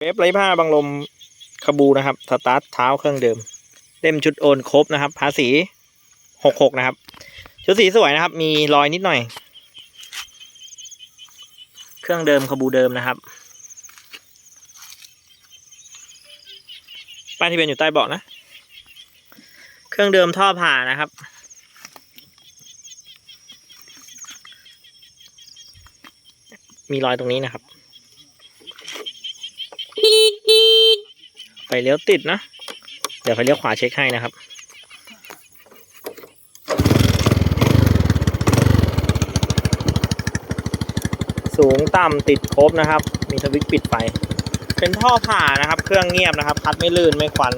เวฟไร้ผ้าบังลมขบูนะครับ สตาร์ทเท้าเครื่องเดิม เล่มชุดโอนครบนะครับ ภาษีหกหกนะครับ ชุดสีสวยนะครับ มีรอยนิดหน่อย เครื่องเดิมขบูเดิมนะครับ ป้ายที่เป็นอยู่ใต้เบาะนะ เครื่องเดิมท่อผ่านะครับมีรอยตรงนี้นะครับ ไฟเลี้ยวติดนะ เดี๋ยวไฟเลี้ยวขวาเช็คให้นะครับ สูงต่ำติดครบนะครับ มีสวิตช์ปิดไฟ เป็นท่อผ่านะครับ เครื่องเงียบนะครับ พัดไม่ลื่นไม่ควัน